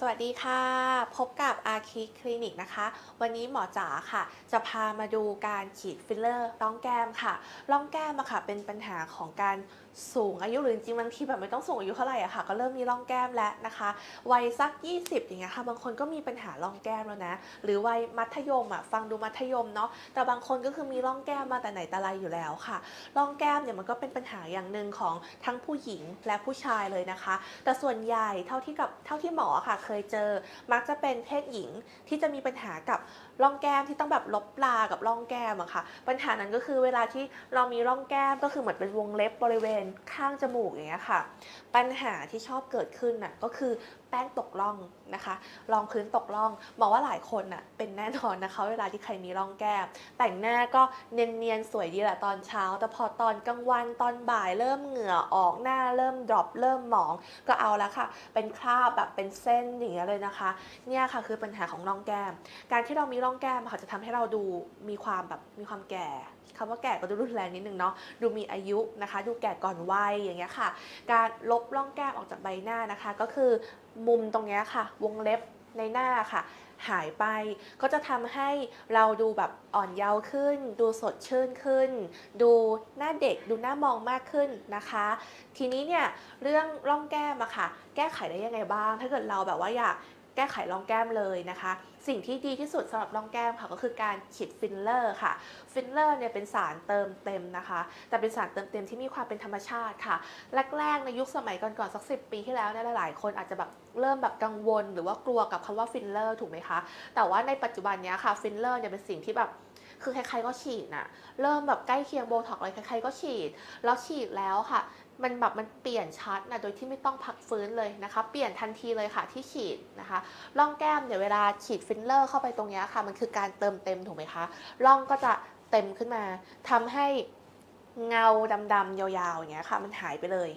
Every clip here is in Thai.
สวัสดีค่ะ พบกับอาคิคลินิกนะคะ วันนี้หมอจ๋าค่ะ จะพามาดูการฉีดฟิลเลอร์ร่องแก้มค่ะร่องแก้มอะค่ะ เป็นปัญหาของการสูงอายุหรือจริงบางทีแบบไม่ต้องสูงอายุเท่าไหร่อะค่ะ ก็เริ่มมีร่องแก้มแล้วนะคะวัยสัก 20 อย่างเงี้ยค่ะ บางคนก็มีปัญหาร่องแก้มแล้วนะ หรือวัยมัธยมอะฟังดูมัธยมเนาะแต่บางคนก็คือมีร่องแก้มมาแต่ไหนแต่ไรอยู่แล้วค่ะร่องแก้มเนี่ยมันก็เป็นปัญหาอย่างหนึ่งของทั้งผู้หญิงและผู้ชายเลยนะคะ แต่ส่วนใหญ่เท่าที่กับเท่าที่หมอค่ะเคยเจอ มักจะเป็นเพศหญิงที่จะมีปัญหากับร่องแก้มที่ต้องแบบลบปลากับร่องแก้มอะค่ะ ปัญหานั้นก็คือเวลาที่เรามีร่องแก้มก็คือเหมือนเป็นวงเล็บบริเวณข้างจมูกอย่างเงี้ยค่ะ ปัญหาที่ชอบเกิดขึ้นน่ะก็คือ แป้งตกร่องนะคะรองพื้นตกร่องบอกว่าหลายคนน่ะเป็นแน่นอนนะคะเวลาที่ใครมีร่องแก้ม แต่งหน้าก็เนียนๆสวยดีแหละตอนเช้า แต่พอตอนกลางวันตอนบ่ายเริ่มเหงื่อออกหน้าเริ่มดรอปเริ่มหมองก็เอาแล้วค่ะ เป็นคราบแบบเป็นเส้นอย่างเงี้ยเลยนะคะ เนี่ยค่ะคือปัญหาของร่องแก้ม การที่เรามีร่องแก้มอะค่ะจะทำให้เราดูมีความแบบมีความแก่คำว่าแก่ก็ดูรุนแรงนิดนึงเนาะ ดูมีอายุนะคะ ดูแก่ก่อนวัยอย่างเงี้ยค่ะ การลบร่องแก้มออกจากใบหน้านะคะ ก็คือ มุมตรงนี้ค่ะ วงเล็บในหน้าค่ะ หายไป ก็จะทำให้เราดูแบบอ่อนเยาว์ขึ้น ดูสดชื่นขึ้น ดูหน้าเด็กดูหน้ามองมากขึ้นนะคะ ทีนี้เนี่ยเรื่องร่องแก้มอะค่ะ แก้ไขได้ยังไงบ้าง ถ้าเกิดเราแบบว่าอยาก แก้ไขร่องแก้มเลยนะคะ สิ่งที่ดีที่สุดสำหรับร่องแก้มค่ะก็คือการฉีดฟิลเลอร์ค่ะฟิลเลอร์เนี่ยเป็นสารเติมเต็มนะคะ แต่เป็นสารเติมเต็มที่มีความเป็นธรรมชาติค่ะแรกๆในยุคสมัยก่อนๆสักสิปีที่แล้วเนี่ยหลายๆ คนอาจจะแบบเริ่มแบบกังวล หรือว่ากลัวกับคำว่าฟิลเลอร์ถูกไหมคะ แต่ว่าในปัจจุบันนี้ค่ะฟิลเลอร์เนี่ยเป็นสิ่งที่แบบคือใครๆก็ฉีดน่ะเริ่มแบบใกล้เคียงโบท็อกซ์อะไรใครๆก็ฉีด แล้วฉีดแล้วค่ะ มันแบบมันเปลี่ยนชัดนะโดยที่ไม่ต้องพักฟื้นเลยนะคะ เปลี่ยนทันทีเลยค่ะที่ฉีดนะคะร่องแก้มเนี่ยเวลาฉีดฟิลเลอร์เข้าไปตรงเนี้ยค่ะ มันคือการเติมเต็มถูกไหมคะร่องก็จะเต็มขึ้นมาทำให้เงาดำๆยาวๆอย่างเงี้ยค่ะ มันหายไปเลย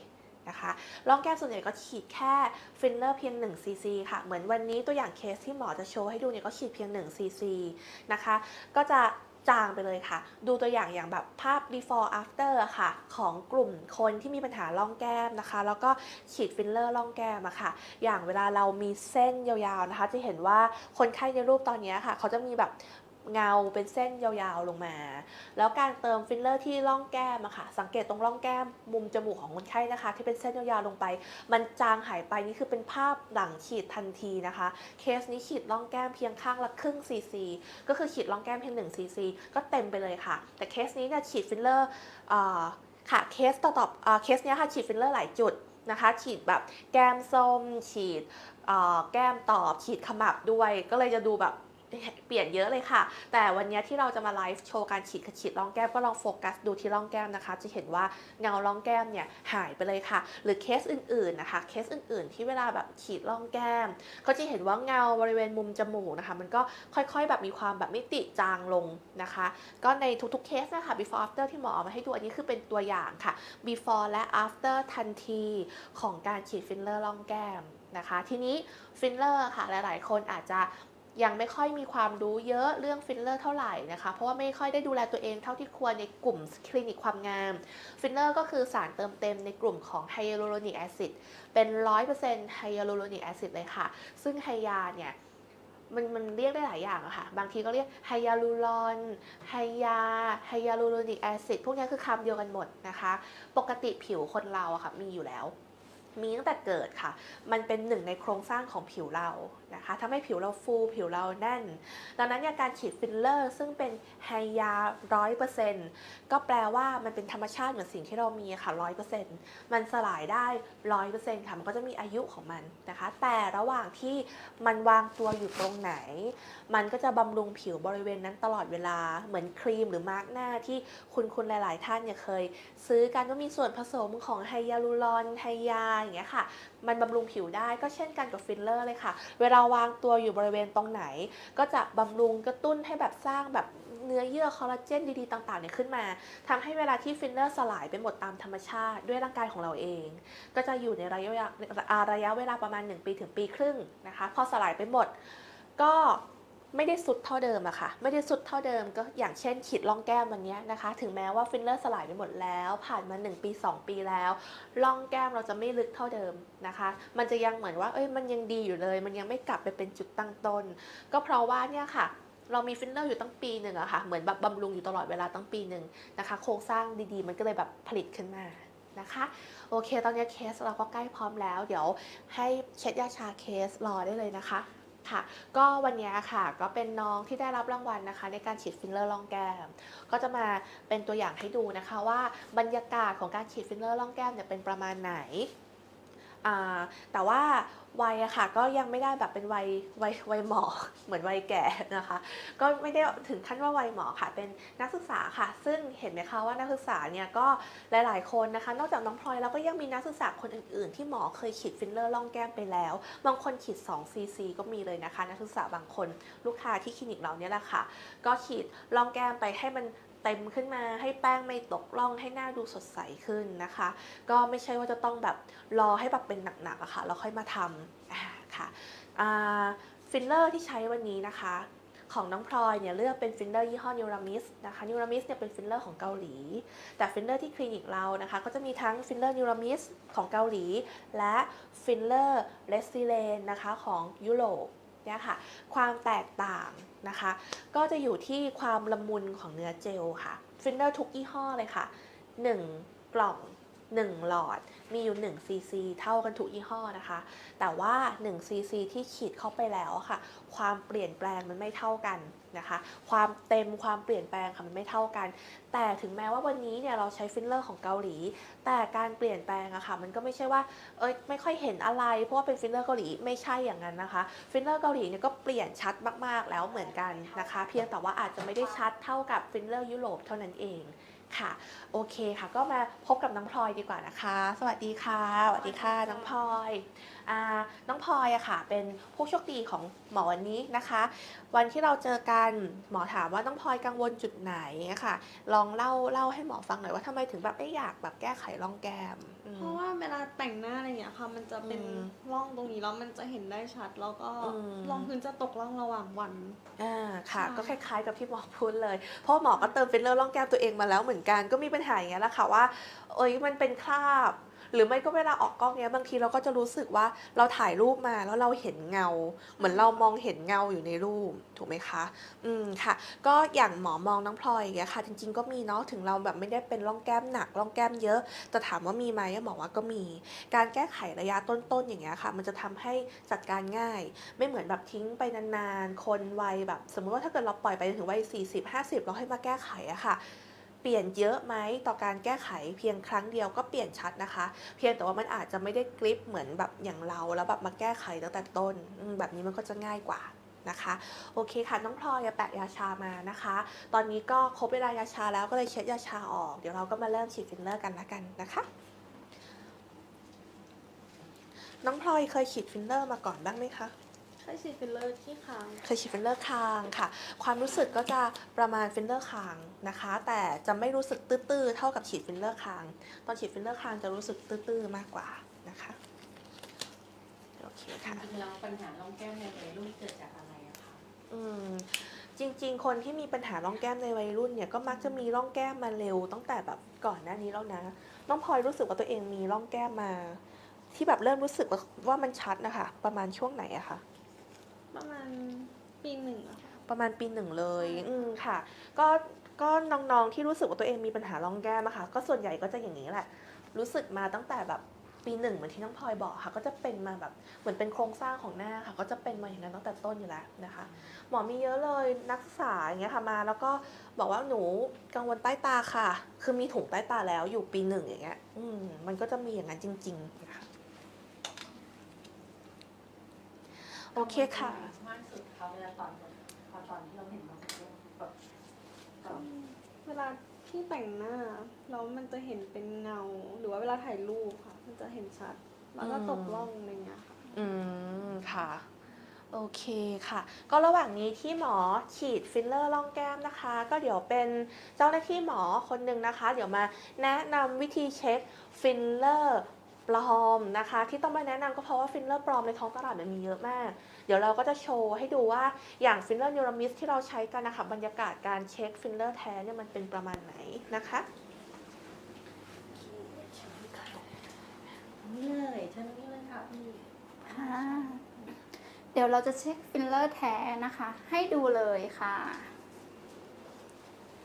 นะคะร่องแก้มส่วนใหญ่ก็ฉีดแค่ฟิลเลอร์เพียง1ซีซีค่ะ เหมือนวันนี้ตัวอย่างเคสที่หมอจะโชว์ให้ดูเนี่ยก็ฉีดเพียง1ซีซีนะคะ ก็จะ จางไปเลยค่ะ ดูตัวอย่างอย่างแบบภาพ before after ค่ะ ของกลุ่มคนที่มีปัญหาร่องแก้มนะคะ แล้วก็ฉีดฟิลเลอร์ร่องแก้มอะค่ะ อย่างเวลาเรามีเส้นยาวๆนะคะ จะเห็นว่าคนไข้ในรูปตอนนี้ค่ะ เขาจะมีแบบ เงาเป็นเส้นยาวๆลงมา แล้วการเติมฟิลเลอร์ที่ร่องแก้มอะค่ะ สังเกตตรงร่องแก้มมุมจมูกของคนไข้นะคะ ที่เป็นเส้นยาวๆลงไป มันจางหายไปนี่คือเป็นภาพหลังฉีดทันทีนะคะ เคสนี้ฉีดร่องแก้มเพียงข้างละครึ่งซีซีก็คือฉีดร่องแก้มเพียง1ซีซีก็เต็มไปเลยค่ะ แต่เคสนี้เนี่ยฉีดฟิลเลอร์ค่ะเคสต่อต่อเคสเนี้ยค่ะฉีดฟิลเลอร์หลายจุดนะคะ ฉีดแบบแก้มส้ม ฉีดแก้มตอบ ฉีดขมับด้วย ก็เลยจะดูแบบ เปลี่ยนเยอะเลยค่ะ แต่วันนี้ที่เราจะมาไลฟ์โชว์การฉีดฉีดร่องแก้มก็ลองโฟกัสดูที่ร่องแก้มนะคะ จะเห็นว่าเงาร่องแก้มเนี่ยหายไปเลยค่ะ หรือเคสอื่นๆนะคะ เคสอื่นๆ ที่เวลาแบบฉีดร่องแก้ม ก็จะเห็นว่าเงาบริเวณมุมจมูกนะคะ มันก็ค่อยๆ แบบมีความแบบมิติจางลงนะคะ ก็ในทุกๆเคสนะคะ before after ที่หมอเอามาให้ดูอันนี้คือเป็นตัวอย่างค่ะ before และ after ทันทีของการฉีดฟิลเลอร์ร่องแก้มนะคะ ทีนี้ฟิลเลอร์ค่ะหลายๆ คนอาจจะ ยังไม่ค่อยมีความรู้เยอะเรื่องฟิลเลอร์เท่าไหร่นะคะ เพราะว่าไม่ค่อยได้ดูแลตัวเองเท่าที่ควรในกลุ่มคลินิกความงาม ฟิลเลอร์ก็คือสารเติมเต็มในกลุ่มของไฮยาลูโรนิกแอซิดเป็น 100%ไฮยาลูโรนิกแอซิดเลยค่ะ ซึ่งไฮยาเนี่ยมันมันเรียกได้หลายอย่างอะค่ะ บางทีก็เรียกไฮยาลูรอนไฮยา ไฮยาลูโรนิกแอซิด พวกนี้คือคำเดียวกันหมดนะคะ ปกติผิวคนเราอะค่ะมีอยู่แล้ว มีตั้งแต่เกิดค่ะ มันเป็นหนึ่งในโครงสร้างของผิวเรานะคะทำให้ผิวเราฟู ผิวเราแน่น ดังนั้นการฉีดฟิลเลอร์ ซึ่งเป็นไฮยาร้อยเปอร์เซ็นต์ก็แปลว่ามันเป็นธรรมชาติเหมือนสิ่งที่เรามีค่ะร้อยเปอร์เซ็นต์มันสลายได้ร้อยเปอร์เซ็นต์ค่ะ มันก็จะมีอายุของมันนะคะ แต่ระหว่างที่มันวางตัวอยู่ตรงไหน มันก็จะบำรุงผิวบริเวณนั้นตลอดเวลา เหมือนครีมหรือมาร์กหน้าที่คุณคุณหลาย ๆ ท่านเนี่ยเคย ซื้อกันว่ามีส่วนผสมของไฮยาลูรอน ไฮยาอย่างเงี้ยค่ะ มันบำรุงผิวได้ก็เช่นกันกับฟิลเลอร์เลยค่ะ เวลาวางตัวอยู่บริเวณตรงไหน ก็จะบำรุงกระตุ้นให้แบบสร้างแบบเนื้อเยื่อคอลลาเจนดีๆต่างๆเนี่ยขึ้นมาทำให้เวลาที่ฟิลเลอร์สลายไปหมดตามธรรมชาติด้วยร่างกายของเราเอง ก็จะอยู่ในระยะเวลาอ่าระยะเวลาประมาณ 1 ปีถึงปีครึ่งนะคะ พอสลายไปหมดก็ ไม่ได้สุดเท่าเดิมอะค่ะ ไม่ได้สุดเท่าเดิมก็อย่างเช่นขีดร่องแก้มวันเนี้ยนะคะ ถึงแม้ว่าฟิลเลอร์สลายไปหมดแล้ว ผ่านมา 1 ปี 2 ปีแล้วร่องแก้มเราจะไม่ลึกเท่าเดิมนะคะ มันจะยังเหมือนว่าเอ้ยมันยังดีอยู่เลย มันยังไม่กลับไปเป็นจุดตั้งต้น ก็เพราะว่าเนี่ยค่ะเรามีฟิลเลอร์อยู่ตั้งปีหนึ่งอะค่ะ เหมือนแบบบำรุงอยู่ตลอดเวลาตั้งปีหนึ่งนะคะ โครงสร้างดีๆ มันก็เลยแบบผลิตขึ้นมานะคะ โอเค ตอนนี้เคสเราก็ใกล้พร้อมแล้ว เดี๋ยวให้เช็ดยาชาเคสรอได้เลยนะคะ ค่ะ ก็วันนี้ค่ะก็เป็นน้องที่ได้รับรางวัลนะคะ ในการฉีดฟิลเลอร์ร่องแก้ม ก็จะมาเป็นตัวอย่างให้ดูนะคะว่าบรรยากาศของการฉีดฟิลเลอร์ร่องแก้มเนี่ยเป็นประมาณไหน อ่าแต่ว่าวัยอะค่ะก็ยังไม่ได้แบบเป็นวัยวัยวัยหมอเหมือนวัยแก่นะคะ ก็ไม่ได้ถึงขั้นว่าวัยหมอค่ะ เป็นนักศึกษาค่ะ ซึ่งเห็นไหมคะว่านักศึกษาเนี่ยก็หลาย ๆ คนนะคะ นอกจากน้องพลอยแล้วก็ยังมีนักศึกษาคนอื่น ๆ ที่หมอเคยฉีดฟิลเลอร์ร่องแก้มไปแล้ว บางคนฉีด2 cc ก็มีเลยนะคะ นักศึกษาบางคนลูกค้าที่คลินิกเราเนี่ยแหละค่ะ ก็ฉีดร่องแก้มไปให้มัน เต็มขึ้นมาให้แป้งไม่ตกร่องให้หน้าดูสดใสขึ้นนะคะ ก็ไม่ใช่ว่าจะต้องแบบรอให้แบบเป็นหนักๆอะค่ะแล้วค่อยมาทำค่ะฟิลเลอร์ที่ใช้วันนี้นะคะของน้องพลอยเนี่ยเลือกเป็นฟิลเลอร์ยี่ห้อนิวรามิสนะคะนิวรามิสเนี่ยเป็นฟิลเลอร์ของเกาหลี แต่ฟิลเลอร์ที่คลินิกเรานะคะ ก็จะมีทั้งฟิลเลอร์นิวรามิสของเกาหลี และฟิลเลอร์เลสซิเลนนะคะของยุโรป เนี่ยค่ะ ความแตกต่างนะคะ ก็จะอยู่ที่ความละมุนของเนื้อเจลค่ะฟินเดอร์ทุกยี่ห้อเลยค่ะ 1 กล่อง 1 หลอด มีอยู่1 cc เท่ากันทุกยี่ห้อนะคะ แต่ว่า1 cc ที่ฉีดเข้าไปแล้วค่ะ ความเปลี่ยนแปลงมันไม่เท่ากัน นะคะ ความเต็มความเปลี่ยนแปลงค่ะมันไม่เท่ากัน แต่ถึงแม้ว่าวันนี้เนี่ยเราใช้ฟิลเลอร์ของเกาหลี แต่การเปลี่ยนแปลงอะค่ะ มันก็ไม่ใช่ว่าเอ้ยไม่ค่อยเห็นอะไร เพราะว่าเป็นฟิลเลอร์เกาหลีไม่ใช่อย่างนั้นนะคะ ฟิลเลอร์เกาหลีเนี่ยก็เปลี่ยนชัดมากๆแล้วเหมือนกันนะคะ เพียงแต่ว่าอาจจะไม่ได้ชัดเท่ากับฟิลเลอร์ยุโรปเท่านั้นเองค่ะโอเคค่ะ ก็มาพบกับน้องพลอยดีกว่านะคะ สวัสดีค่ะสวัสดีค่ะน้องพลอย น้องพลอยอะค่ะ เป็นผู้โชคดีของหมอวันนี้นะคะ วันที่เราเจอกันหมอถามว่าน้องพลอยกังวลจุดไหนอะค่ะ ลองเล่าเล่าให้หมอฟังหน่อยว่าทำไมถึงแบบไม่อยากแบบแก้ไขร่องแก้มอืมเพราะว่าเวลาแต่งหน้าอะไรอย่างเงี้ยค่ะ มันจะเป็นอืมร่องตรงนี้แล้วมันจะเห็นได้ชัด แล้วก็อืมรองพื้นจะตกร่องระหว่างวันอ่าค่ะใช่ก็คล้ายๆกับที่หมอพูดเลย เพราะหมอก็เติมฟิลเลอร์ร่องแก้มตัวเองมาแล้วเหมือนกันก็มีปัญหาอย่างเงี้ยแหละค่ะว่าเอ้ยมันเป็นคราบ หรือไม่ก็เวลาออกกล้องเนี้ยบางทีเราก็จะรู้สึกว่าเราถ่ายรูปมาแล้วเราเห็นเงา เหมือนเรามองเห็นเงาอยู่ในรูปถูกไหมคะ อืมค่ะ ก็อย่างหมอมองน้องพลอยอย่างเงี้ยค่ะ จริง ๆ ก็มีเนาะถึงเราแบบไม่ได้เป็นร่องแก้มหนักร่องแก้มเยอะแต่ถามว่ามีไหมหมอว่าก็มี การแก้ไขระยะต้นๆอย่างเงี้ยค่ะ มันจะทำให้จัดการง่าย ไม่เหมือนแบบทิ้งไปนานๆคนวัยแบบ สมมติว่าถ้าเกิดเราปล่อยไปจนถึงวัย40 50 เราให้มาแก้ไขอะค่ะ เปลี่ยนเยอะไหมต่อการแก้ไขเพียงครั้งเดียวก็เปลี่ยนชัดนะคะ เพียงแต่ว่ามันอาจจะไม่ได้กริปเหมือนแบบอย่างเราแล้วแบบมาแก้ไขตั้งแต่ต้นแบบนี้มันก็จะง่ายกว่านะคะโอเคค่ะน้องพลอยแปะยาชามานะคะ ตอนนี้ก็ครบเวลายาชาแล้วก็เลยเช็ดยาชาออก เดี๋ยวเราก็มาเริ่มฉีดฟิลเลอร์กันละกันนะคะ น้องพลอยเคยฉีดฟิลเลอร์มาก่อนบ้างไหมคะ ใช้ฉีดฟิลเลอร์ที่คางเคยฉีดฟิลเลอร์คางค่ะ ความรู้สึกก็จะประมาณฟิลเลอร์คางนะคะ แต่จะไม่รู้สึกตื้อๆเท่ากับฉีดฟิลเลอร์คาง ตอนฉีดฟิลเลอร์คางจะรู้สึกตื้อๆมากกว่านะคะโอเคจค่ะริงๆแล้วปัญหาร่องแก้มในวัยรุ่นเกิดจากอะไรอะคะอืมจริง ๆ คนที่มีปัญหาร่องแก้มในวัยรุ่นเนี่ยก็มักจะมีร่องแก้มมาเร็วตั้งแต่แบบก่อนหน้านี้แล้วนะน้องพลอยรู้สึกว่าตัวเองมีร่องแก้มมา ที่แบบเริ่มรู้สึกว่าว่ามันชัดนะคะ ประมาณช่วงไหนอะคะ ประมาณปีหนึ่งอะค่ะ ประมาณปีหนึ่งเลยใช่อืมค่ะ ก็ก็น้องๆที่รู้สึกว่าตัวเองมีปัญหาร่องแก้มอะค่ะ ก็ส่วนใหญ่ก็จะอย่างนี้แหละ รู้สึกมาตั้งแต่แบบปีหนึ่งเหมือนที่น้องพลอยบอกค่ะ ก็จะเป็นมาแบบเหมือนเป็นโครงสร้างของหน้าค่ะ ก็จะเป็นมาอย่างนั้นตั้งแต่ต้นอยู่แล้วนะคะ หมอมีเยอะเลยนักศึกษาอย่างเงี้ยค่ะมา แล้วก็บอกว่าหนูกังวลใต้ตาค่ะ คือมีถุงใต้ตาแล้วอยู่ปีหนึ่งอย่างเงี้ยอืมมันก็จะมีอย่างนั้นจริงๆนะคะ โอเคค่ะ มากสุดเขาเวลาตอนพอตอนที่เราเห็นมันแบบแบบเวลาที่แต่งหน้าแล้วมันจะเห็นเป็นเงา หรือว่าเวลาถ่ายรูปค่ะ มันจะเห็นชัด แล้วก็ตกร่องอะไรเงี้ยค่ะ อืม ค่ะ โอเคค่ะ ก็ระหว่างนี้ที่หมอฉีดฟิลเลอร์ร่องแก้มนะคะ ก็เดี๋ยวเป็นเจ้าหน้าที่หมอคนหนึ่งนะคะ เดี๋ยวมาแนะนำวิธีเช็คฟิลเลอร์ ปลอมนะคะ ที่ต้องมาแนะนำก็เพราะว่าฟิลเลอร์ปลอมในท้องตลาดมันมีเยอะมากเดี๋ยวดี๋ยวเราก็จะโชว์ให้ดูว่าอย่างฟิลเลอร์นิวรามิสที่เราใช้กันนะคะบรรยากาศการเช็คฟิลเลอร์แท้เนี่ยมันเป็นประมาณไหนนะคะนี่เลยเชิญนี่เลยค่ะพี่ค่ะเดี๋ยวเราจะเช็คฟิลเลอร์แท้นะคะ ให้ดูเลยค่ะ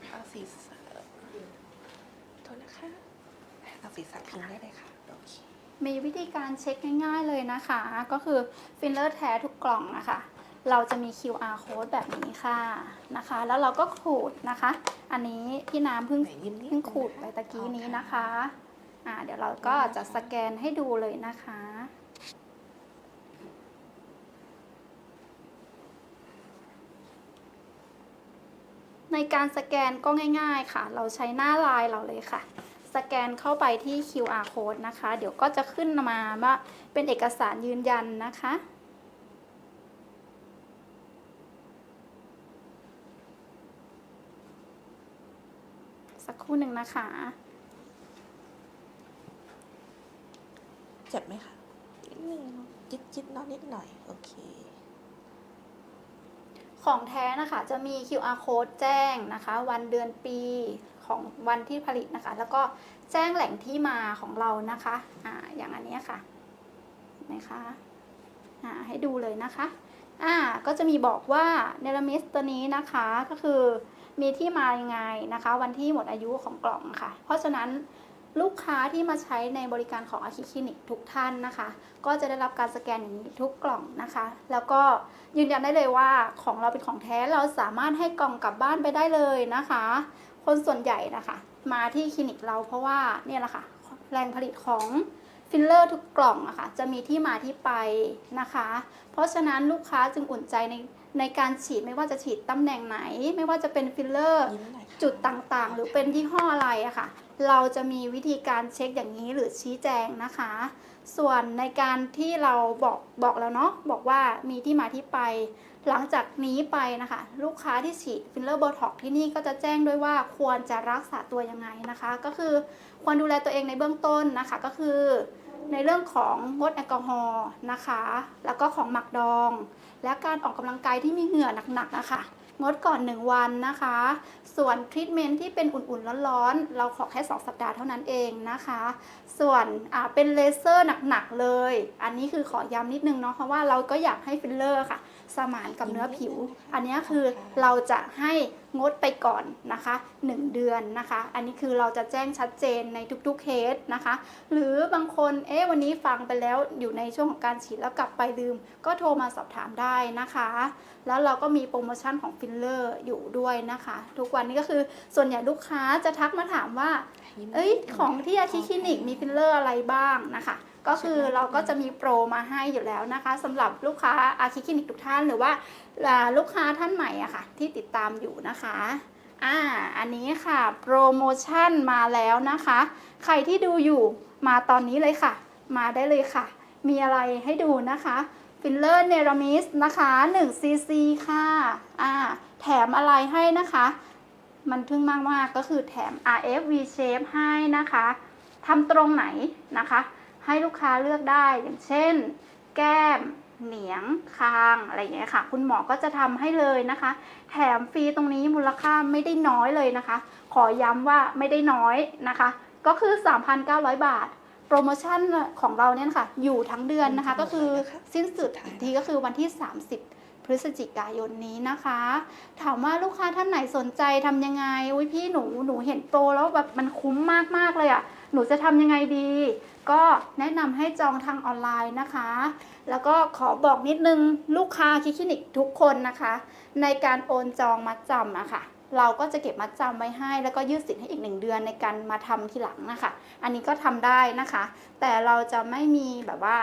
เอาสีสันโทษนะคะเอาสีสันพิงได้เลยค่ะโอเค มีวิธีการเช็คง่ายๆเลยนะคะ ก็คือฟิลเลอร์แท้ทุกกล่องนะคะ เราจะมี QR code แบบนี้ค่ะนะคะ แล้วเราก็ขูดนะคะ อันนี้พี่น้ำเพิ่งไหนยิ้มนิดเพิ่งขูดไปตะกี้นี้นะคะอ่าเดี๋ยวเราก็จะสแกนให้ดูเลยนะคะในการสแกนก็ง่าย ๆ ค่ะ เราใช้หน้าลายเราเลยค่ะ สแกนเข้าไปที่ QR code นะคะ เดี๋ยวก็จะขึ้นมาว่าเป็นเอกสารยืนยันนะคะ สักครู่หนึ่งนะคะ เจ็บไหมคะนิดนึงจิตจิตๆเนอนนิดหน่อย โอเคของแท้นะคะ จะมี QR code แจ้งนะคะ วันเดือนปี ของวันที่ผลิตนะคะ แล้วก็แจ้งแหล่งที่มาของเรานะคะอ่าอย่างอันนี้ค่ะนไหมคะอ่าให้ดูเลยนะคะอ่าก็จะมีบอกว่าเนลามิสตัวนี้นะคะก็คือมีที่มายังไงนะคะ วันที่หมดอายุของกล่องค่ะ เพราะฉะนั้นลูกค้าที่มาใช้ในบริการของอาคิคลินิกทุกท่านนะคะ ก็จะได้รับการสแกนอย่างนี้ทุกกล่องนะคะ แล้วก็ยืนยันได้เลยว่าของเราเป็นของแท้เราสามารถให้กล่องกลับบ้านไปได้เลยนะคะ คนส่วนใหญ่นะคะ มาที่คลินิกเราเพราะว่าเนี่ยแหละค่ะ แรงผลิตของฟิลเลอร์ทุกกล่องอะค่ะจะมีที่มาที่ไปนะคะ เพราะฉะนั้นลูกค้าจึงอุ่นใจในในการฉีดไม่ว่าจะฉีดตำแหน่งไหน ไม่ว่าจะเป็นฟิลเลอร์ยิ้มหน่อยค่ะจุดต่างๆ หรือเป็นยี่ห้ออะไรอะค่ะ เราจะมีวิธีการเช็คอย่างนี้หรือชี้แจงนะคะ ส่วนในการที่เราบอกบอกแล้วเนาะบอกว่ามีที่มาที่ไป หลังจากนี้ไปนะคะ ลูกค้าที่ฉีดฟิลเลอร์โบท็อกที่นี่ก็จะแจ้งด้วยว่าควรจะรักษาตัวยังไงนะคะ ก็คือควรดูแลตัวเองในเบื้องต้นนะคะ ก็คือในเรื่องของงดแอลกอฮอล์นะคะ แล้วก็ของหมักดอง และการออกกำลังกายที่มีเหงื่อหนักๆนะคะ งดก่อน 1 วันนะคะ ส่วนทรีทเมนต์ที่เป็นอุ่นๆร้อนๆ เราขอแค่ 2 สัปดาห์เท่านั้นเองนะคะ ส่วนเป็นเลเซอร์หนักๆเลย อันนี้คือขอย้ำนิดนึงเนาะเพราะว่าเราก็อยากให้ฟิลเลอร์ค่ะ สมานกับเนื้อผิว อันนี้คือเราจะให้งดไปก่อนนะคะ 1 เดือนนะคะ อันนี้คือเราจะแจ้งชัดเจนในทุกๆเคสนะคะ หรือบางคนเอ๊ะวันนี้ฟังไปแล้วอยู่ในช่วงของการฉีดแล้วกลับไปลืม ก็โทรมาสอบถามได้นะคะ แล้วเราก็มีโปรโมชั่นของฟิลเลอร์อยู่ด้วยนะคะ ทุกวันนี้ก็คือส่วนใหญ่ลูกค้าจะทักมาถามว่า เอ้ยของที่อาคิคลินิกมีฟิลเลอร์อะไรบ้างนะคะ ก็คือเราก็จะมีโปรมาให้อยู่แล้วนะคะสำหรับลูกค้าอาคิคลินิกทุกท่านหรือว่าอ่าลูกค้าท่านใหม่อะค่ะ ที่ติดตามอยู่นะคะอ่าอันนี้ค่ะโปรโมชั่นมาแล้วนะคะ ใครที่ดูอยู่มาตอนนี้เลยค่ะ มาได้เลยค่ะ มีอะไรให้ดูนะคะฟิลเลอร์เนรามิสนะคะ1 cc ค่ะอ่าแถมอะไรให้นะคะ มันทึ่งมากมากๆก็คือแถม RFV shape ให้นะคะทำตรงไหนนะคะ ให้ลูกค้าเลือกได้ อย่างเช่น แก้ม เหนียง คาง อะไรอย่างเงี้ยค่ะ คุณหมอก็จะทำให้เลยนะคะ แถมฟรีตรงนี้มูลค่าไม่ได้น้อยเลยนะคะ ขอย้ำว่าไม่ได้น้อยนะคะ ก็คือ 3,900 บาทโปรโมชั่นของเราเนี่ยค่ะ อยู่ทั้งเดือนนะคะ ก็คือสิ้นสุดอีกทีก็คือวันที่ 30 พฤศจิกายนนี้นะคะ ถามว่าลูกค้าท่านไหนสนใจทำยังไงอุ้ยพี่หนูหนูเห็นโปรแล้วแบบมันคุ้มมากๆเลยอะ่ะ หนูจะทำยังไงดี ก็แนะนำให้จองทางออนไลน์นะคะ แล้วก็ขอบอกนิดนึงลูกค้าคลินิกทุกคนนะคะ ในการโอนจองมัดจำอะค่ะเราก็จะเก็บมัดจำไว้ให้ แล้วก็ยืดสิทธิ์ให้อีกหนึ่งเดือนในการมาทำทีหลังนะคะ อันนี้ก็ทำได้นะคะ แต่เราจะไม่มีแบบว่า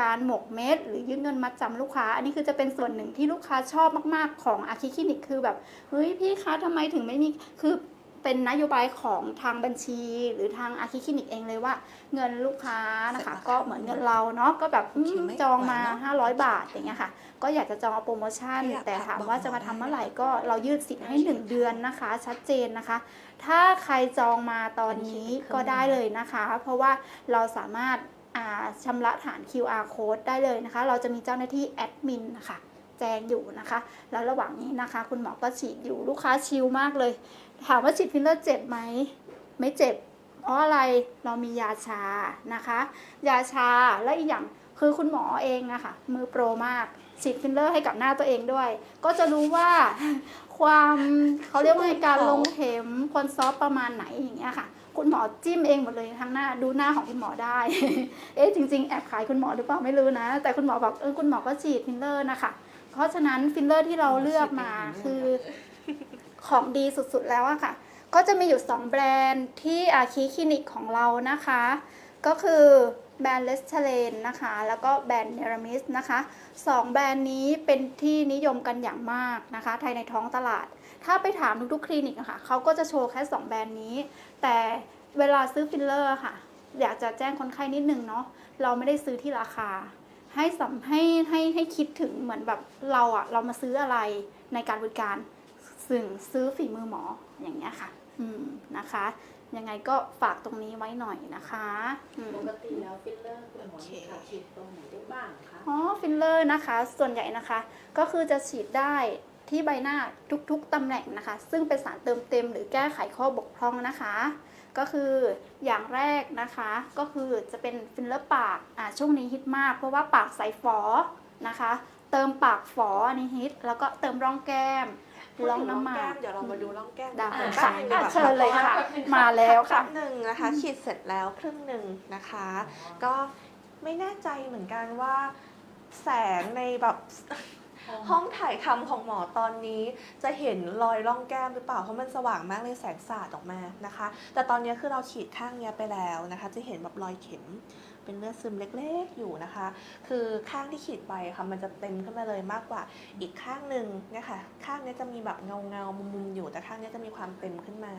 การหมกเม็ดหรือยืดเงินมัดจำลูกค้า อันนี้คือจะเป็นส่วนหนึ่งที่ลูกค้าชอบมาก ๆ ของอาคิคลินิกคือแบบเฮ้ยพี่คะทำไมถึงไม่มีคือ เป็นนโยบายของทางบัญชี หรือทางอาคิคลินิกเองเลยว่า เงินลูกค้านะคะ ก็เหมือนเงินเราเนาะก็แบบอืมจองมา 500 บาทอย่างเงี้ยค่ะ ก็อยากจะจองเอาโปรโมชั่น แต่ถามว่าจะมาทำเมื่อไหร่ก็เรายืดสิทธิ์ให้ 1 เดือนนะคะ ชัดเจนนะคะ ถ้าใครจองมาตอนนี้ก็ได้เลยนะคะ เพราะว่าเราสามารถอ่าชำระฐาน QR code ได้เลยนะคะ เราจะมีเจ้าหน้าที่แอดมินนะคะ แจ้งอยู่นะคะ แล้วระหว่างนี้นะคะ คุณหมอก็ฉีดอยู่ลูกค้าชิลมากเลย ถามว่าฉีดฟิลเลอร์เจ็บไหมไม่เจ็บ เพราะอะไรเรามียาชานะคะ ยาชาและอีกอย่างคือคุณหมอเองอะคะมือโปรมากฉีดฟิลเลอร์ให้กับหน้าตัวเองด้วย ก็จะรู้ว่าความเขาเรียกว่าการลงเข็มควรซอฟประมาณไหนอย่างเงี้ยค่ะ คุณหมอจิ้มเองหมดเลยทั้งหน้าดูหน้าของคุณหมอได้ เอ๊ะจริง ๆ แอบขายคุณหมอหรือเปล่าไม่รู้นะ แต่คุณหมอบอกเออคุณหมอก็ฉีดฟิลเลอร์นะคะ เพราะฉะนั้นฟิลเลอร์ที่เราเลือกมาคือ ของดีสุดๆแล้วอะค่ะ ก็จะมีอยู่ 2 แบรนด์ที่อาคีคลินิกของเรานะคะ ก็คือแบรนด์เลสเทเลนนะคะ แล้วก็แบรนด์เนรามิสนะคะสองแบรนด์นี้เป็นที่นิยมกันอย่างมากนะคะภายในท้องตลาด ถ้าไปถามทุกๆคลินิกอะค่ะเขาก็จะโชว์แค่ 2 แบรนด์นี้ แต่เวลาซื้อฟิลเลอร์ค่ะ อยากจะแจ้งคนไข้นิดนึงเนาะเราไม่ได้ซื้อที่ราคา ให้สัมให้ให้ให้คิดถึงเหมือนแบบเราอะเรามาซื้ออะไรในการบริการ ซึ่งซื้อฝีมือหมออย่างเงี้ยค่ะ อืมนะคะ ยังไงก็ฝากตรงนี้ไว้หน่อยนะคะอืม ปกติแล้วฟิลเลอร์คุณหมอมีขาฉีดตรงไหนได้บ้างคะ อ๋อฟิลเลอร์นะคะ ส่วนใหญ่นะคะก็คือจะฉีดได้ที่ใบหน้าทุกๆตำแหน่งนะคะ ซึ่งเป็นสารเติมเต็มหรือแก้ไขข้อบกพร่องนะคะ ก็คืออย่างแรกนะคะ ก็คือจะเป็นฟิลเลอร์ปากอ่าช่วงนี้ฮิตมาก เพราะว่าปากใสฝอนะคะ เติมปากฝออันนี้ฮิตแล้วก็เติมร่องแก้ม พูดร่องถึงร่องน้ำหมาแก้กมเดี๋ยวเรามาดูร่องแก้มได้กันค่ะแป๊บนึงดีกว่าเชิญเลยค่ะ มาแล้วค่ะแป๊บหนึ่งนะคะฉีดเสร็จแล้วครึ่งหนึ่งนะคะ ก็ไม่แน่ใจเหมือนกันว่า แสงในแบบ ห้องถ่ายทำของหมอตอนนี้จะเห็นรอยร่องแก้มหรือเปล่าเพราะมันสว่างมากเลยแสงสาดออกมานะคะ แต่ตอนนี้คือเราฉีดข้างเนี้ยไปแล้วนะคะ จะเห็นแบบรอยเข็มเป็นเลือดซึมเล็กๆอยู่นะคะ คือข้างที่ฉีดไปค่ะมันจะเต็มขึ้นมาเลยมากกว่าอีกข้างหนึ่งเนี่ยค่ะ ข้างนี้จะมีแบบเงาเงาๆมุมๆอยู่ แต่ข้างนี้จะมีความเต็มขึ้นมา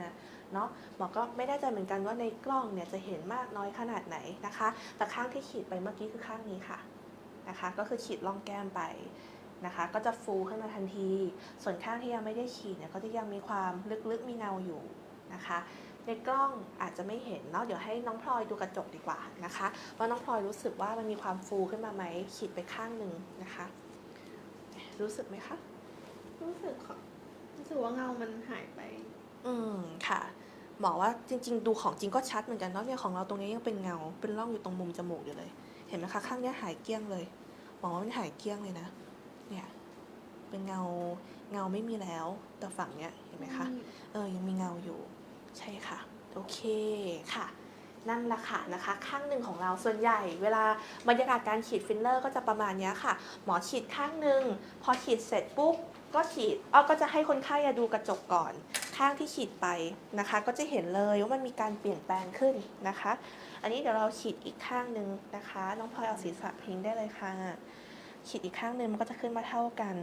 เนาะ หมอก็ไม่แน่ใจเหมือนกันว่าในกล้องเนี่ยจะเห็นมากน้อยขนาดไหนนะคะ แต่ข้างที่ฉีดไปเมื่อกี้คือข้างนี้ค่ะนะคะ ก็คือฉีดร่องแก้มไป นะคะ ก็จะฟูขึ้นมาทันที ส่วนข้างที่ยังไม่ได้ฉีดเนี่ยก็จะยังมีความลึกๆมีเงาอยู่นะคะ ในกล้องอาจจะไม่เห็นเนาะเดี๋ยวให้น้องพลอยดูกระจกดีกว่านะคะว่าน้องพลอยรู้สึกว่ามันมีความฟูขึ้นมาไหมฉีดไปข้างหนึ่งนะคะ รู้สึกไหมคะรู้สึกค่ะรู้สึกว่าเงามันหายไป อืมค่ะหมอว่าจริง ๆ ดูของจริงก็ชัดเหมือนกันเนาะเนี่ยของเราตรงนี้ยังเป็นเงา เป็นร่องอยู่ตรงมุมจมูกอยู่เลย เห็นไหมคะข้างเนี้ยหายเกลี้ยงเลยหมอว่ามันหายเกลี้ยงเลยนะ เนี่ยเป็นเงาเงาไม่มีแล้วแต่ฝั่งเนี้ยเห็นไหมคะเออยังมีเงาอยู่ใช่ค่ะ โอเคค่ะนั่นแหละค่ะนะคะ ข้างหนึ่งของเราส่วนใหญ่ เวลาบรรยากาศการฉีดฟิลเลอร์ก็จะประมาณเนี้ยค่ะ หมอฉีดข้างหนึ่งพอฉีดเสร็จปุ๊บก็ฉีดอ้อก็จะให้คนไข้อะดูกระจกก่อน ข้างที่ฉีดไปนะคะ ก็จะเห็นเลยว่ามันมีการเปลี่ยนแปลงขึ้นนะคะ อันนี้เดี๋ยวเราฉีดอีกข้างหนึ่งนะคะน้องพลอยเอาศีรษะพิงได้เลยค่ะ ฉีดอีกข้างหนึ่งมันก็จะขึ้นมาเท่ากัน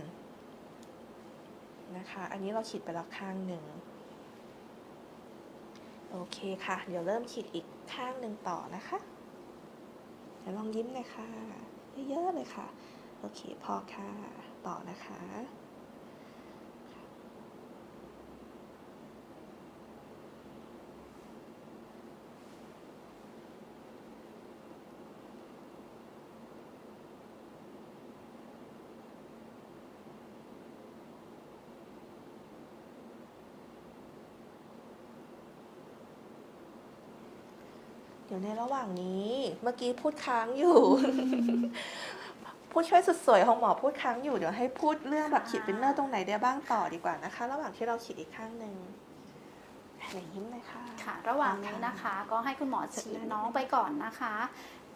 นะคะ อันนี้เราฉีดไปแล้วข้างหนึ่งโอเคค่ะ เดี๋ยวเริ่มฉีดอีกข้างหนึ่งต่อนะคะเดี๋ยวลองยิ้มเลยค่ะ เยอะๆเลยค่ะ โอเค พอค่ะ ต่อนะคะ ดี๋ยวในระหว่างนี้ เมื่อกี้พูดค้างอยู่ ผู้ช่วยสุดสวยของหมอพูดค้างอยู่ เดี๋ยวให้พูดเรื่องแบบฉีดฟิลเลอร์ตรงไหนได้บ้างต่อดีกว่านะคะ ระหว่างที่เราฉีดอีกข้างหนึ่งไหนยิ้มเลยค่ะ ค่ะ ระหว่างนี้นะคะ ก็ให้คุณหมอฉีดน้องไปก่อนนะคะ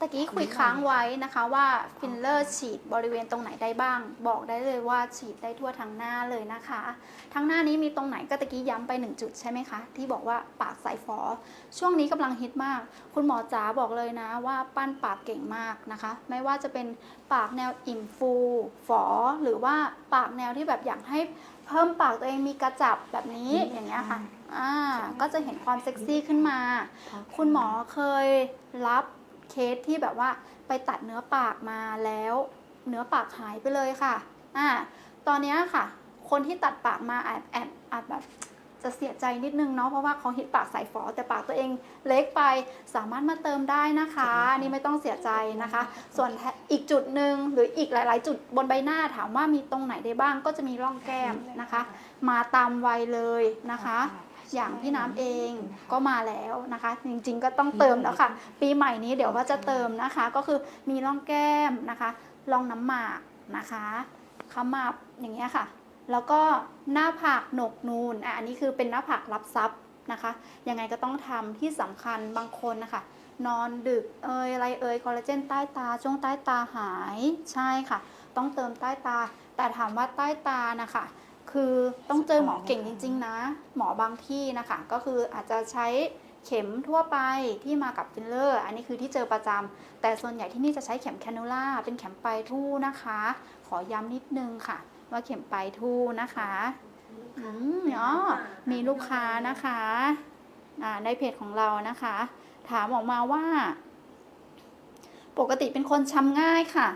ตะกี้คุยค้างไว้นะคะว่าฟิลเลอร์ฉีดบริเวณตรงไหนได้บ้าง บอกได้เลยว่าฉีดได้ทั่วทั้งหน้าเลยนะคะทั้งหน้านี้มีตรงไหนก็ตะกี้ย้ำไปหนึ่งจุดใช่ไหมคะ ที่บอกว่าปากใสฝอช่วงนี้กำลังฮิตมาก คุณหมอจ๋าบอกเลยนะว่าปั้นปากเก่งมากนะคะ ไม่ว่าจะเป็นปากแนวอิ่มฟูฝอหรือว่าปากแนวที่แบบอยากให้เพิ่มปากตัวเองมีกระจับแบบนี้อย่างเงี้ยค่ะอ่าก็จะเห็นความเซ็กซี่ขึ้นมา คุณหมอเคยรับ เคสที่แบบว่าไปตัดเนื้อปากมาแล้วเนื้อปากหายไปเลยค่ะอ่าตอนนี้ค่ะ คนที่ตัดปากมาอาจแอบอาจแบบจะเสียใจนิดนึงเนาะเพราะว่าเขาฮิตปากใสายฝอ แต่ปากตัวเองเล็กไปสามารถมาเติมได้นะคะอันนี่ไม่ต้องเสียใจนะคะ ส่วนอีกจุดหนึ่งหรืออีกหลาย ๆ จุดบนใบหน้าถามว่ามีตรงไหนได้บ้างก็จะมีร่องแก้มนะคะ มาตามวัยเลยนะคะ อย่างพี่น้ำเองก็มาแล้วนะคะ จริงๆก็ต้องเติมแล้วค่ะ ปีใหม่นี้เดี๋ยวว่าจะเติมนะคะ ก็คือมีร่องแก้มนะคะร่องน้ำหมากนะคะขมับอย่างเงี้ยค่ะ แล้วก็หน้าผากหนกนูนอะอันนี้คือเป็นหน้าผากรับซับนะคะยังไงก็ต้องทำที่สำคัญบางคนนะคะนอนดึกเอยอะไรเอยคอลลาเจนใต้ตาช่วงใต้ตาหายใช่ค่ะ ต้องเติมใต้ตา แต่ถามว่าใต้ตานะคะ คือต้องเจอหมอเก่งจริง ๆ นะ หมอบางที่นะคะ ก็คืออาจจะใช้เข็มทั่วไปที่มากับฟิลเลอร์ อันนี้คือที่เจอประจำแต่ส่วนใหญ่ที่นี่จะใช้เข็มแคนูล่าเป็นเข็มปลายทู่นะคะ ขอย้ำนิดนึงค่ะ ว่าเข็มปลายทู่นะคะอืมเนาะมีลูกค้านะคะอ่าในเพจของเรานะคะ ถามออกมาว่า ปกติเป็นคนช้ำง่ายค่ะ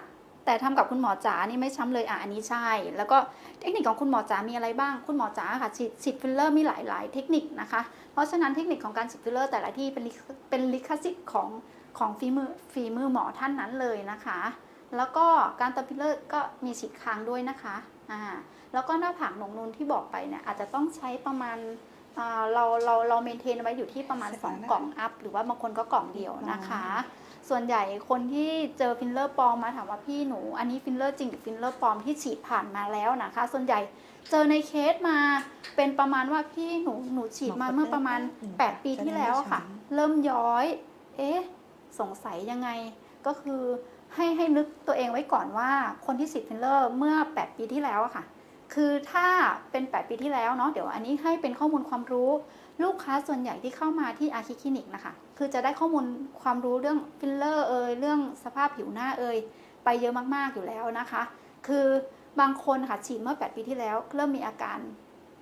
แต่ทำกับคุณหมอจ๋านี่ไม่ช้ำเลยอะอันนี้ใช่ แล้วก็ เทคนิคของคุณหมอจ๋ามีอะไรบ้าง คุณหมอจ๋าค่ะฉีดฉีดฟิลเลอร์มีหลาย ๆ เทคนิคนะคะ เพราะฉะนั้นเทคนิคของการฉีดฟิลเลอร์ แต่ละที่เป็นลิขเป็นลิขสิทธิ์ของของฝีมือฝีมือหมอท่านนั้นเลยนะคะ แล้วก็การเติมฟิลเลอร์ก็มีฉีดค้างด้วยนะคะอ่าแล้วก็หน้าผากหนงนูนที่บอกไปเนี่ยอาจจะต้องใช้ประมาณเราเราเราเมนเทนไว้อยู่ที่ประมาณ 2 กล่องอัพ หรือว่าบางคนก็กล่องเดียวนะคะ ส่วนใหญ่คนที่เจอฟิลเลอร์ปลอมมาถามว่าพี่หนู อันนี้ฟิลเลอร์จริงหรือฟิลเลอร์ปลอมที่ฉีดผ่านมาแล้วนะคะ ส่วนใหญ่เจอในเคสมาเป็นประมาณว่าพี่หนูหนูฉีดมาเมื่อประมาณ 8 ปีที่แล้วอะค่ะ เริ่มย้อย เอ๊ะสงสัยยังไงก็คือให้ให้นึกตัวเองไว้ก่อนว่าคนที่ฉีดฟิลเลอร์เมื่อ 8 ปีที่แล้วอะค่ะ คือถ้าเป็น 8 ปีที่แล้วเนาะเดี๋ยวอันนี้ให้เป็นข้อมูลความรู้ ลูกค้าส่วนใหญ่ที่เข้ามาที่อาคิคลินิกนะคะ คือจะได้ข้อมูลความรู้เรื่องฟิลเลอร์เอ่ยเรื่องสภาพผิวหน้าเอ่ยไปเยอะมากๆอยู่แล้วนะคะ คือบางคนค่ะฉีดเมื่อ 8 ปีที่แล้ว เริ่มมีอาการ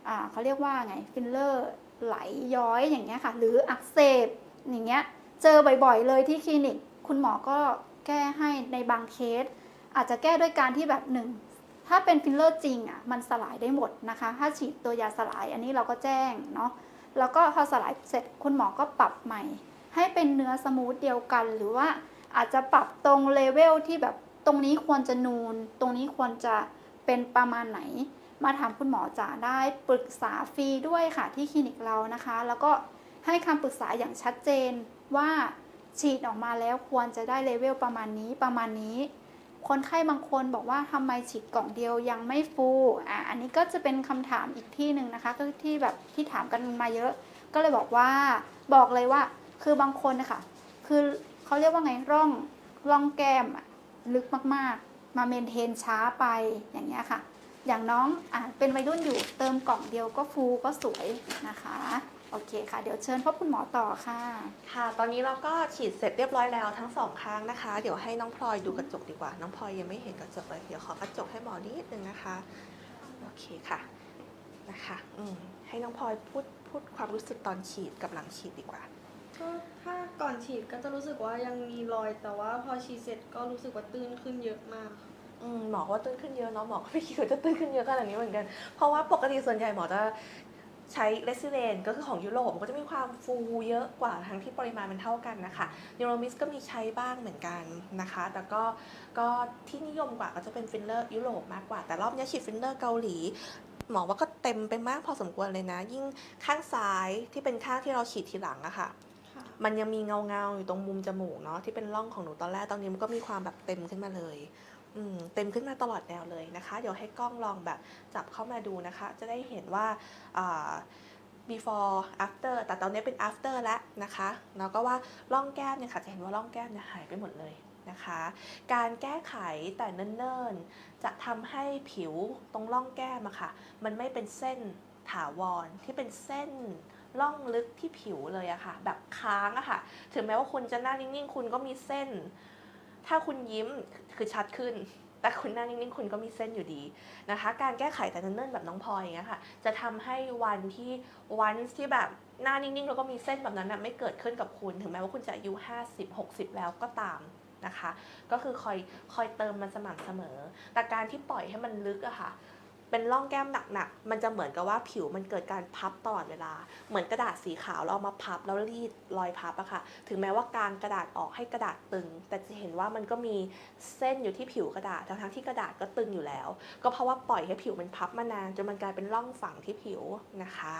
อ่าเขาเรียกว่าไงฟิลเลอร์ไหลย้อยอย่างเงี้ยค่ะ หรืออักเสบอย่างเงี้ยเจอบ่อยๆเลยที่คลินิก คุณหมอก็แก้ให้ในบางเคส อาจจะแก้ด้วยการที่แบบหนึ่งถ้าเป็นฟิลเลอร์จริงอะมันสลายได้หมดนะคะ ถ้าฉีดตัวยาสลายอันนี้เราก็แจ้งเนาะ แล้วก็พอสลายเสร็จคุณหมอก็ปรับใหม่ ให้เป็นเนื้อสมูทเดียวกัน หรือว่าอาจจะปรับตรงเลเวลที่แบบตรงนี้ควรจะนูน ตรงนี้ควรจะเป็นประมาณไหน มาถามคุณหมอจ๋าได้ปรึกษาฟรีด้วยค่ะที่คลินิกเรานะคะ แล้วก็ให้คำปรึกษาอย่างชัดเจนว่าฉีดออกมาแล้วควรจะได้เลเวลประมาณนี้ประมาณนี้ คนไข้บางคนบอกว่าทำไมฉีดกล่องเดียวยังไม่ฟูอะอันนี้ก็จะเป็นคำถามอีกที่หนึ่งนะคะ ก็ที่แบบที่ถามกันมาเยอะ ก็เลยบอกว่าบอกเลยว่าคือบางคนนะคะคือเขาเรียกว่าไงร่องร่องแก้มลึกมากๆ มาเมนเทนช้าไปอย่างเงี้ยค่ะ อย่างน้องอะเป็นวัยรุ่นอยู่เติมกล่องเดียวก็ฟูก็สวยนะคะ โอเคค่ะ เดี๋ยวเชิญพบคุณหมอต่อค่ะ ค่ะ ตอนนี้เราก็ฉีดเสร็จเรียบร้อยแล้วทั้งสองข้างนะคะ เดี๋ยวให้น้องพลอยดูกระจกดีกว่า น้องพลอยยังไม่เห็นกระจกเลย เดี๋ยวขอกระจกให้หมอนิดนึงนะคะ โอเคค่ะ นะคะอืมให้น้องพลอยพูดพูดความรู้สึกตอนฉีดกับหลังฉีดดีกว่า ก็ถ้าก่อนฉีดก็จะรู้สึกว่ายังมีรอย แต่ว่าพอฉีดเสร็จก็รู้สึกว่าตื้นขึ้นเยอะมากค่ะอืมหมอว่าตื้นขึ้นเยอะเนาะหมอก็ไม่คิดว่าจะตื้นขึ้นเยอะขนาดนี้เหมือนกัน เพราะว่าปกติส่วนใหญ่หมอจะ ใช้เลซิเลนก็คือของยุโรปมันก็จะมีความฟูเยอะกว่าทั้งที่ปริมาณมันเท่ากันนะคะนิโรมิสก็มีใช้บ้างเหมือนกันนะคะ แต่ก็ก็ที่นิยมกว่าก็จะเป็นฟิลเลอร์ยุโรปมากกว่า แต่รอบนี้ฉีดฟิลเลอร์เกาหลีหมอว่าก็เต็มไปมากพอสมควรเลยนะ ยิ่งข้างซ้ายที่เป็นข้างที่เราฉีดทีหลังอะค่ะค่ะมันยังมีเงาเงาๆอยู่ตรงมุมจมูกเนาะที่เป็นร่องของหนูตอนแรกตอนนี้มันก็มีความแบบเต็มขึ้นมาเลยอืม เต็มขึ้นมาตลอดแนวเลยนะคะ เดี๋ยวให้กล้องลองแบบจับเข้ามาดูนะคะ จะได้เห็นว่า before after แต่ตอนนี้เป็น after แล้วนะคะแล้วก็ว่าร่องแก้มเนี่ยค่ะจะเห็นว่าร่องแก้มเนี่ยหายไปหมดเลยนะคะ การแก้ไขแต่เนิ่นๆ จะทำให้ผิวตรงร่องแก้มอะค่ะ มันไม่เป็นเส้นถาวรที่เป็นเส้นร่องลึกที่ผิวเลยอะค่ะ แบบค้างอะค่ะ ถึงแม้ว่าคุณจะหน้านิ่งๆ คุณก็มีเส้น ถ้าคุณยิ้มคือชัดขึ้น แต่คุณหน้านิ่งๆคุณก็มีเส้นอยู่ดีนะคะ การแก้ไขแต่เนิ่นๆแบบน้องพลอยอย่างเงี้ยค่ะ จะทำให้วันที่วันที่แบบหน้านิ่งๆแล้วก็มีเส้นแบบนั้นนะไม่เกิดขึ้นกับคุณ ถึงแม้ว่าคุณจะอายุ 50 60 แล้วก็ตามนะคะ ก็คือคอยคอยเติมมันสม่ำเสมอ แต่การที่ปล่อยให้มันลึกอะค่ะ เป็นร่องแก้มหนักๆ มันจะเหมือนกับว่าผิวมันเกิดการพับตลอดเวลา เหมือนกระดาษสีขาวเราเอามาพับแล้วรีดรอยพับอะค่ะ ถึงแม้ว่ากางกระดาษออกให้กระดาษตึง แต่จะเห็นว่ามันก็มีเส้นอยู่ที่ผิวกระดาษ ทั้งๆที่กระดาษก็ตึงอยู่แล้ว ก็เพราะว่าปล่อยให้ผิวมันพับมานานจนมันกลายเป็นร่องฝังที่ผิวนะคะ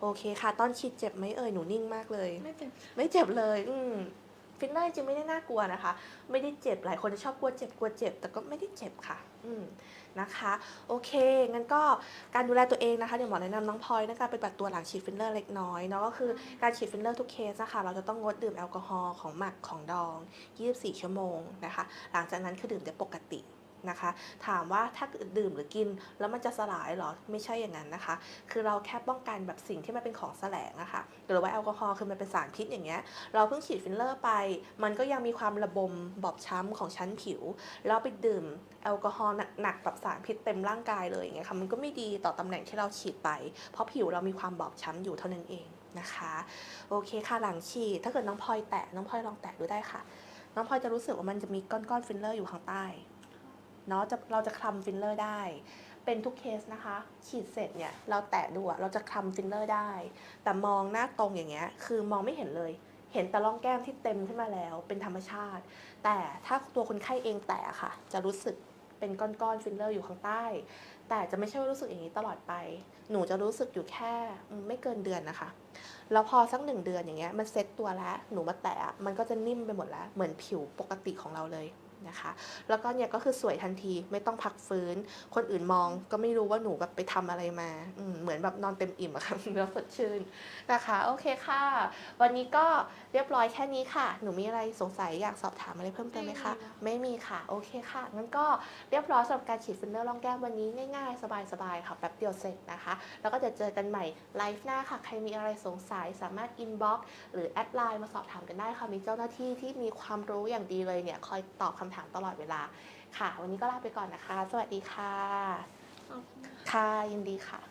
โอเคค่ะ ตอนฉีดเจ็บไหมเอ่ย หนูนิ่งมากเลย ไม่เป็นไม่เจ็บเลย อืมฟิลเลอร์จริงไม่ได้น่ากลัวนะคะ ไม่ได้เจ็บ หลายคนจะชอบกลัวเจ็บกลัวเจ็บ แต่ก็ไม่ได้เจ็บค่ะอืม นะคะโอเคงั้นก็การดูแลตัวเองนะคะเดี๋ยวหมอแนะนำน้องพลอยในการปฏิบัติตัวหลังฉีดฟิลเลอร์เล็กน้อยเนาะก็คือการฉีดฟิลเลอร์ทุกเคสนะคะเราจะต้องงดดื่มแอลกอฮอล์ของหมักของดอง 24 ชั่วโมงนะคะ หลังจากนั้นคือดื่มได้ปกติ นะคะ ถามว่าถ้าดื่มหรือกินแล้วมันจะสลายหรอ ไม่ใช่อย่างนั้นนะคะ คือเราแค่ป้องกันแบบสิ่งที่มันเป็นของแสลงอะค่ะหรือว่าแอลกอฮอล์คือมันเป็นสารพิษอย่างเงี้ย เราเพิ่งฉีดฟิลเลอร์ไป มันก็ยังมีความระบมบอบช้ำของชั้นผิว แล้วไปดื่มแอลกอฮอล์หนักๆแบบสารพิษเต็มร่างกายเลยอย่างเงี้ยค่ะ มันก็ไม่ดีต่อตำแหน่งที่เราฉีดไป เพราะผิวเรามีความบอบช้ำอยู่เท่านั้นเองนะคะ โอเคค่ะหลังฉีด ถ้าเกิดน้องพลอยแตะน้องพลอยลองแตะดูได้ค่ะ น้องพลอยจะรู้สึกว่ามันจะมีก้อนๆฟิลเลอร์อยู่ข้างใต้ เนาะจะเราจะคลำฟิลเลอร์ได้ เป็นทุกเคสนะคะฉีดเสร็จเนี่ยเราแตะดูอะเราจะคลำฟิลเลอร์ได้ แต่มองหน้าตรงอย่างเงี้ยคือมองไม่เห็นเลยเห็นแต่ร่องแก้มที่เต็มขึ้นมาแล้วเป็นธรรมชาติ แต่ถ้าตัวคนไข้เองแตะค่ะ จะรู้สึกเป็นก้อนๆฟิลเลอร์อยู่ข้างใต้ แต่จะไม่ใช่ว่ารู้สึกอย่างนี้ตลอดไป หนูจะรู้สึกอยู่แค่ไม่เกินเดือนนะคะ แล้วพอสักหนึ่งเดือนอย่างเงี้ยมันเซ็ตตัวแล้ว หนูมาแตะมันก็จะนิ่มไปหมดแล้ว เหมือนผิวปกติของเราเลย นะคะ แล้วก็เนี่ยก็คือสวยทันทีไม่ต้องพักฟื้น คนอื่นมองก็ไม่รู้ว่าหนูแบบไปทำอะไรมาอืมเหมือนแบบนอนเต็มอิ่มอะค่ะแล้วสดชื่นนะคะ โอเคค่ะ วันนี้ก็เรียบร้อยแค่นี้ค่ะ หนูมีอะไรสงสัยอยากสอบถามอะไรเพิ่มเติมไหมคะไม่มีค่ะโอเคค่ะงั้นก็เรียบร้อยสำหรับการฉีดฟิลเลอร์ร่องแก้มวันนี้ง่ายๆ สบายๆค่ะแป๊บเดียวเสร็จนะคะ แล้วก็จะเจอกันใหม่ไลฟ์หน้าค่ะ ใครมีอะไรสงสัยสามารถอินบ็อกซ์หรือแอดไลน์มาสอบถามกันได้ค่ะมีเจ้าหน้าที่ที่มีความรู้อย่างดีเลยเนี่ยคอยตอบคำถามตลอดเวลาค่ะ วันนี้ก็ลาไปก่อนนะคะ สวัสดีค่ะขอบคุณค่ะยินดีค่ะ